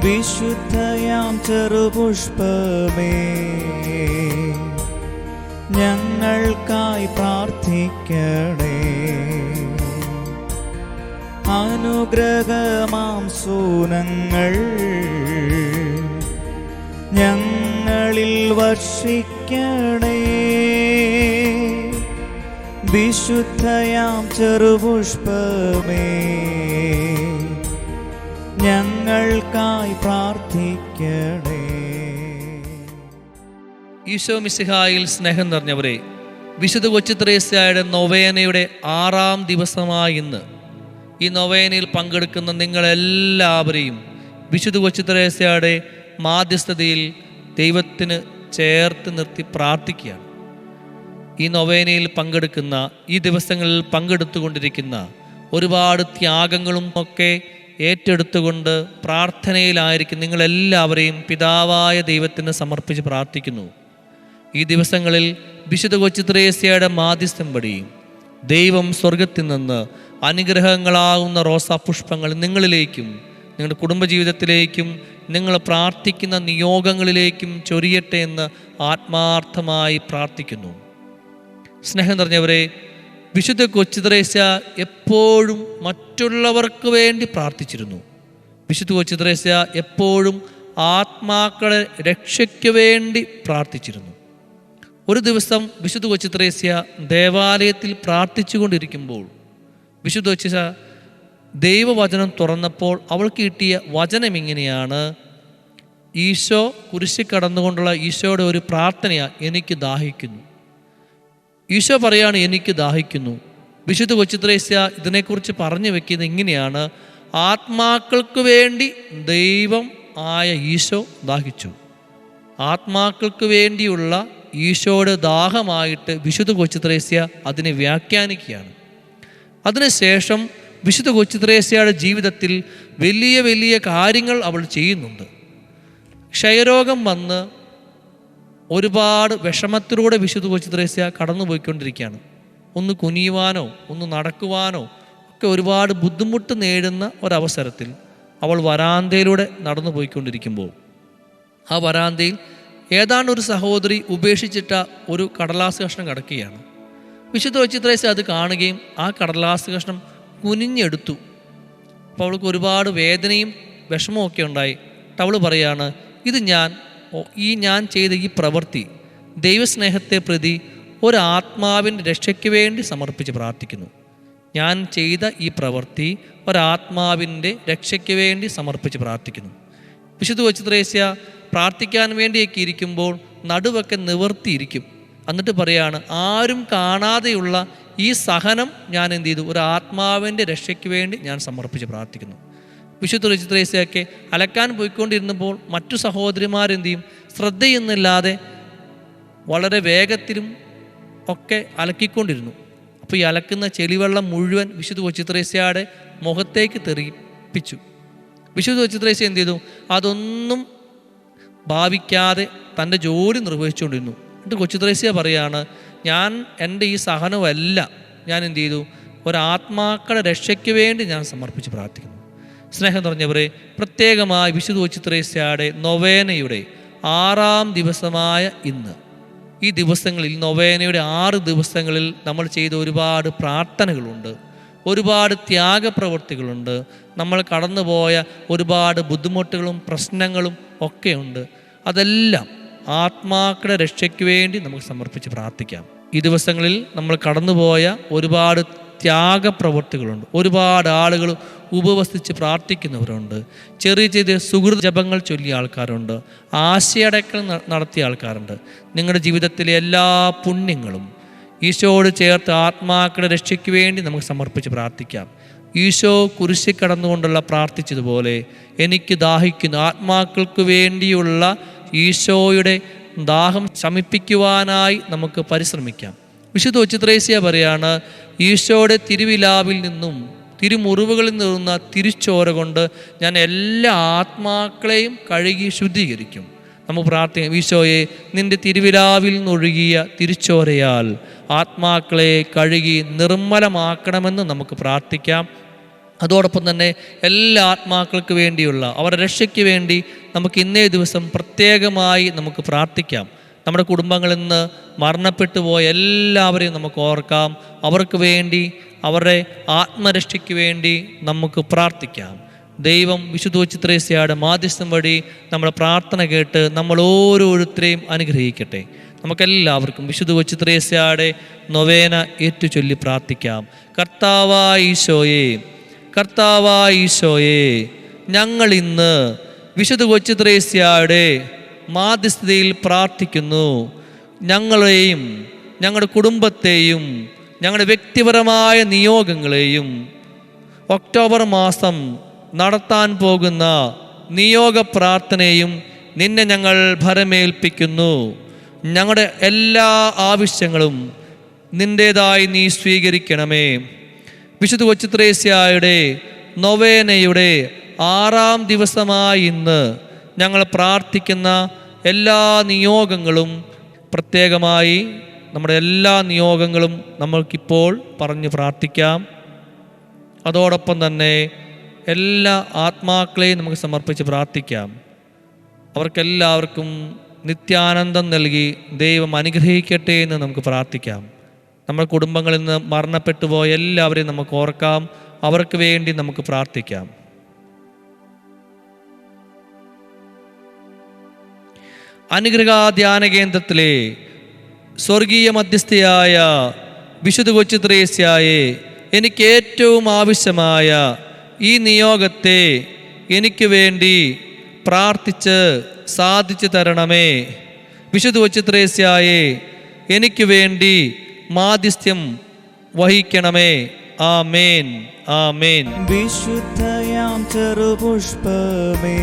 വിശുദ്ധയാം ചെറുപുഷ്പമേ ഞങ്ങൾക്കായി പ്രാർത്ഥിക്കണേ. അനുഗ്രഹമാം സൂനങ്ങൾ ഞങ്ങളിൽ വർഷിക്കണേ. വിശുദ്ധയാം ചെറുപുഷ്പമേ ഞങ്ങൾക്കായി പ്രാർത്ഥിക്കണേ. ഈശോ മിസിഹായിൽ സ്നേഹം നിറഞ്ഞവരെ വിശുദ്ധ കൊച്ചുത്രേസ്യായുടെ നൊവേനയുടെ ആറാം ദിവസമായ ഇന്ന് ഈ നൊവേനയിൽ പങ്കെടുക്കുന്ന നിങ്ങളെല്ലാവരെയും വിശുദ്ധ കൊച്ചുത്രേസ്യായുടെ മാധ്യസ്ഥതയിൽ ദൈവത്തിന് ചേർത്ത് നിർത്തി പ്രാർത്ഥിക്കുകയാണ്. ഈ നൊവേനയിൽ പങ്കെടുക്കുന്ന ഈ ദിവസങ്ങളിൽ പങ്കെടുത്തുകൊണ്ടിരിക്കുന്ന ഒരുപാട് ത്യാഗങ്ങളും ഒക്കെ ഏറ്റെടുത്തുകൊണ്ട് പ്രാർത്ഥനയിലായിരിക്കും നിങ്ങളെല്ലാവരെയും പിതാവായ ദൈവത്തിന് സമർപ്പിച്ച് പ്രാർത്ഥിക്കുന്നു. ഈ ദിവസങ്ങളിൽ വിശുദ്ധ കൊച്ചിത്രേസ്യയുടെ മാധ്യസ്ഥം പടിയും ദൈവം സ്വർഗത്തിൽ നിന്ന് അനുഗ്രഹങ്ങളാകുന്ന റോസാ പുഷ്പങ്ങൾ നിങ്ങളിലേക്കും നിങ്ങളുടെ കുടുംബജീവിതത്തിലേക്കും നിങ്ങൾ പ്രാർത്ഥിക്കുന്ന നിയോഗങ്ങളിലേക്കും ചൊരിയട്ടെ എന്ന് ആത്മാർത്ഥമായി പ്രാർത്ഥിക്കുന്നു. സ്നേഹം നിറഞ്ഞവരെ വിശുദ്ധ കൊച്ചുത്രേസ്യ എപ്പോഴും മറ്റുള്ളവർക്ക് വേണ്ടി പ്രാർത്ഥിച്ചിരുന്നു. വിശുദ്ധ കൊച്ചുത്രേസ്യ എപ്പോഴും ആത്മാക്കളെ രക്ഷയ്ക്ക് വേണ്ടി പ്രാർത്ഥിച്ചിരുന്നു. ഒരു ദിവസം വിശുദ്ധ കൊച്ചിത്രേസ്യ ദേവാലയത്തിൽ പ്രാർത്ഥിച്ചുകൊണ്ടിരിക്കുമ്പോൾ വിശുദ്ധ കൊച്ചിസ ദൈവവചനം തുറന്നപ്പോൾ അവൾക്ക് കിട്ടിയ വചനം ഇങ്ങനെയാണ് ഈശോ കുരിശി കടന്നുകൊണ്ടുള്ള ഈശോയുടെ ഒരു പ്രാർത്ഥനയാണ് എനിക്ക് ദാഹിക്കുന്നു. ഈശോ പറയാണ് എനിക്ക് ദാഹിക്കുന്നു. വിശുദ്ധ കൊച്ചുത്രേസ്യ ഇതിനെക്കുറിച്ച് പറഞ്ഞു വെക്കുന്നത് ഇങ്ങനെയാണ്. ആത്മാക്കൾക്ക് വേണ്ടി ദൈവം ആയ ഈശോ ദാഹിച്ചു. ആത്മാക്കൾക്ക് വേണ്ടിയുള്ള ഈശോയുടെ ദാഹമായിട്ട് വിശുദ്ധ കൊച്ചുത്രേസ്യ അതിനെ വ്യാഖ്യാനിക്കുകയാണ്. അതിനുശേഷം വിശുദ്ധ കൊച്ചുത്രേസ്യയുടെ ജീവിതത്തിൽ വലിയ വലിയ കാര്യങ്ങൾ അവൾ ചെയ്യുന്നുണ്ട്. ക്ഷയരോഗം വന്ന് ഒരുപാട് വിഷമത്തിലൂടെ വിശുദ്ധ കൊച്ചു ത്രേസ്യ കടന്നുപോയിക്കൊണ്ടിരിക്കുകയാണ്. ഒന്ന് കുനിയുവാനോ ഒന്ന് നടക്കുവാനോ ഒക്കെ ഒരുപാട് ബുദ്ധിമുട്ട് നേടുന്ന ഒരവസരത്തിൽ അവൾ വരാന്തയിലൂടെ നടന്നു പോയിക്കൊണ്ടിരിക്കുമ്പോൾ ആ വരാന്തയിൽ ഏതാണ്ട് ഒരു സഹോദരി ഉപേക്ഷിച്ചിട്ട ഒരു കടലാസ് കഷ്ണം കിടക്കുകയാണ്. വിശുദ്ധ കൊച്ചു ത്രേസ്യ അത് കാണുകയും ആ കടലാസ് കഷ്ണം കുനിഞ്ഞെടുത്തു. അപ്പോൾ അവൾക്ക് ഒരുപാട് വേദനയും വിഷമവും ഒക്കെ ഉണ്ടായി. അവൾ പറയാണ് ഇത് ഞാൻ ഈ ഞാൻ ചെയ്ത ഈ പ്രവൃത്തി ദൈവസ്നേഹത്തെ പ്രതി ഒരു ഒരാത്മാവിന്റെ രക്ഷയ്ക്ക് വേണ്ടി സമർപ്പിച്ച് പ്രാർത്ഥിക്കുന്നു. ഞാൻ ചെയ്ത ഈ പ്രവൃത്തി ഒരാത്മാവിന്റെ രക്ഷയ്ക്ക് വേണ്ടി സമർപ്പിച്ച് പ്രാർത്ഥിക്കുന്നു. വിശുദ്ധ കൊച്ചു ത്രേസ്യ പ്രാർത്ഥിക്കാൻ വേണ്ടിയൊക്കെ ഇരിക്കുമ്പോൾ നടുവൊക്കെ നിവർത്തിയിരിക്കും. എന്നിട്ട് പറയാണ് ആരും കാണാതെയുള്ള ഈ സഹനം ഞാൻ എന്ത് ചെയ്തു? ഒരു ആത്മാവിന്റെ രക്ഷയ്ക്ക് വേണ്ടി ഞാൻ സമർപ്പിച്ച് പ്രാർത്ഥിക്കുന്നു. വിശുദ്ധ രജിത്രേസ്യൊക്കെ അലക്കാൻ പോയിക്കൊണ്ടിരുന്നപ്പോൾ മറ്റു സഹോദരിമാരെന്ത് ചെയ്യും? ശ്രദ്ധയൊന്നുമില്ലാതെ വളരെ വേഗത്തിലും ഒക്കെ അലക്കിക്കൊണ്ടിരുന്നു. അപ്പോൾ ഈ അലക്കുന്ന ചെളിവെള്ളം മുഴുവൻ വിശുദ്ധ കൊച്ചിത്രേസ്യയുടെ മുഖത്തേക്ക് തെറിപ്പിച്ചു. വിശുദ്ധ കൊച്ചിത്രേസ്യ എന്ത് ചെയ്തു? അതൊന്നും ഭാവിക്കാതെ തന്റെ ജോലി നിർവഹിച്ചുകൊണ്ടിരുന്നു. എന്നിട്ട് കൊച്ചിത്രേസ്യ പറയാണ് ഞാൻ എന്റെ ഈ സഹനമല്ല. ഞാൻ എന്ത് ചെയ്തു? ഒരാത്മാക്കളുടെ രക്ഷയ്ക്ക് വേണ്ടി ഞാൻ സമർപ്പിച്ച് പ്രാർത്ഥിക്കുന്നു. സ്നേഹം നിറഞ്ഞവരെ പ്രത്യേകമായി വിശുദ്ധ ചിത്രേശയുടെ നൊവേനയുടെ ആറാം ദിവസമായ ഇന്ന്. ഈ ദിവസങ്ങളിൽ നൊവേനയുടെ ആറ് ദിവസങ്ങളിൽ നമ്മൾ ചെയ്ത ഒരുപാട് പ്രാർത്ഥനകളുണ്ട്. ഒരുപാട് ത്യാഗപ്രവൃത്തികളുണ്ട് നമ്മൾ കടന്നുപോയ ഒരുപാട് ബുദ്ധിമുട്ടുകളും പ്രശ്നങ്ങളും ഒക്കെയുണ്ട്. അതെല്ലാം ആത്മാക്കളുടെ രക്ഷയ്ക്ക് വേണ്ടി നമുക്ക് സമർപ്പിച്ച് പ്രാർത്ഥിക്കാം. ഈ ദിവസങ്ങളിൽ നമ്മൾ കടന്നുപോയ ഒരുപാട് ത്യാഗപ്രവൃത്തികളുണ്ട്. ഒരുപാട് ആളുകൾ ഉപവസിച്ച് പ്രാർത്ഥിക്കുന്നവരുണ്ട്. ചെറിയ ചെറിയ സുഹൃത് ജപങ്ങൾ ചൊല്ലിയ ആൾക്കാരുണ്ട്. ആശയടക്കൽ ന- നടത്തിയ ആൾക്കാരുണ്ട്. നിങ്ങളുടെ ജീവിതത്തിലെ എല്ലാ പുണ്യങ്ങളും ഈശോയോട് ചേർത്ത് ആത്മാക്കളെ രക്ഷയ്ക്ക് വേണ്ടി നമുക്ക് സമർപ്പിച്ച് പ്രാർത്ഥിക്കാം. ഈശോ കുരിശി കടന്നുകൊണ്ടുള്ള പ്രാർത്ഥിച്ചതുപോലെ എനിക്ക് ദാഹിക്കുന്നു. ആത്മാക്കൾക്ക് വേണ്ടിയുള്ള ഈശോയുടെ ദാഹം ശമിപ്പിക്കുവാനായി നമുക്ക് പരിശ്രമിക്കാം. വിശുദ്ധ ഉച്ചിത്രേസ്യ പറയാണ് ഈശോയുടെ തിരുവിലാവിൽ നിന്നും തിരുമുറിവുകളിൽ നിന്ന തിരിച്ചോര കൊണ്ട് ഞാൻ എല്ലാ ആത്മാക്കളെയും കഴുകി ശുദ്ധീകരിക്കും. നമുക്ക് പ്രാർത്ഥിക്കാം ഈശോയെ നിന്റെ തിരുവിലാവിൽ നിന്നൊഴുകിയ തിരിച്ചോരയാൽ ആത്മാക്കളെ കഴുകി നിർമ്മലമാക്കണമെന്ന് നമുക്ക് പ്രാർത്ഥിക്കാം. അതോടൊപ്പം തന്നെ എല്ലാ ആത്മാക്കൾക്ക് വേണ്ടിയുള്ള അവരുടെ രക്ഷയ്ക്ക് വേണ്ടി നമുക്ക് ഇന്നേ ദിവസം പ്രത്യേകമായി നമുക്ക് പ്രാർത്ഥിക്കാം. നമ്മുടെ കുടുംബങ്ങളിൽ നിന്ന് മരണപ്പെട്ടു പോയ എല്ലാവരെയും നമുക്ക് ഓർക്കാം. അവർക്ക് വേണ്ടി അവരുടെ ആത്മരക്ഷയ്ക്ക് വേണ്ടി നമുക്ക് പ്രാർത്ഥിക്കാം. ദൈവം വിശുദ്ധ വിശുദ്ധോച്ചിത്രേസ്യയുടെ മാധ്യസ്ഥം വഴി നമ്മുടെ പ്രാർത്ഥന കേട്ട് നമ്മൾ ഓരോരുത്തരെയും അനുഗ്രഹിക്കട്ടെ. നമുക്കെല്ലാവർക്കും വിശുദ്ധ കൊച്ചിത്രേസ്യയുടെ നൊവേന ഏറ്റുചൊല്ലി പ്രാർത്ഥിക്കാം. കർത്താവായിശോയെ കർത്താവായിശോയെ ഞങ്ങൾ ഇന്ന് വിശുദ്ധ കൊച്ചിത്രേസ്യയുടെ മാധ്യസ്ഥതയിൽ പ്രാർത്ഥിക്കുന്നു. ഞങ്ങളെയും ഞങ്ങളുടെ കുടുംബത്തെയും ഞങ്ങളുടെ വ്യക്തിപരമായ നിയോഗങ്ങളെയും ഒക്ടോബർ മാസം നടത്താൻ പോകുന്ന നിയോഗ പ്രാർത്ഥനയും നിന്നെ ഞങ്ങൾ ഭരമേൽപ്പിക്കുന്നു. ഞങ്ങളുടെ എല്ലാ ആവശ്യങ്ങളും നിന്റേതായി നീ സ്വീകരിക്കണമേ. വിശുദ്ധ കൊച്ചുത്രേസ്യായുടെ നൊവേനയുടെ ആറാം ദിവസമായി ഇന്ന് ഞങ്ങൾ പ്രാർത്ഥിക്കുന്ന എല്ലാ നിയോഗങ്ങളും പ്രത്യേകമായി നമ്മുടെ എല്ലാ നിയോഗങ്ങളും നമ്മൾക്കിപ്പോൾ പറഞ്ഞ് പ്രാർത്ഥിക്കാം. അതോടൊപ്പം തന്നെ എല്ലാ ആത്മാക്കളെയും നമുക്ക് സമർപ്പിച്ച് പ്രാർത്ഥിക്കാം. അവർക്കെല്ലാവർക്കും നിത്യാനന്ദം നൽകി ദൈവം അനുഗ്രഹിക്കട്ടെ എന്ന് നമുക്ക് പ്രാർത്ഥിക്കാം. നമ്മുടെ കുടുംബങ്ങളിൽ നിന്ന് മരണപ്പെട്ടു പോയ എല്ലാവരെയും നമുക്ക് ഓർക്കാം. അവർക്ക് വേണ്ടി നമുക്ക് പ്രാർത്ഥിക്കാം. അനുഗ്രഹ ധ്യാന കേന്ദ്രത്തിലെ സ്വർഗീയ മധ്യസ്ഥയായ വിശുദ്ധ കൊച്ചു ത്രേസ്യായെ എനിക്ക് ഏറ്റവും ആവശ്യമായ ഈ നിയോഗത്തെ എനിക്ക് വേണ്ടി പ്രാർത്ഥിച്ച് സാധിച്ചു തരണമേ. വിശുദ്ധ കൊച്ചു ത്രേസ്യായെ എനിക്ക് വേണ്ടി മാധ്യസ്ഥ്യം വഹിക്കണമേ. ആമേൻ. ആമേൻ. വിശുദ്ധയാം ചെറുപുഷ്പമേ.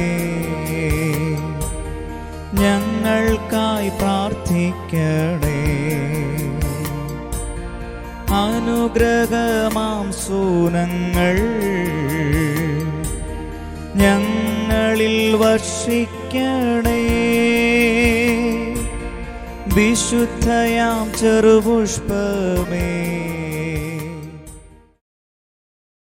ഞങ്ങൾക്കായി പ്രാർത്ഥിക്കണേ. അനുഗ്രഹമാം സൂനങ്ങൾ. ഞങ്ങളിൽ വർഷിക്കണേ. വിശുദ്ധയാം ചെറുപുഷ്പമേ.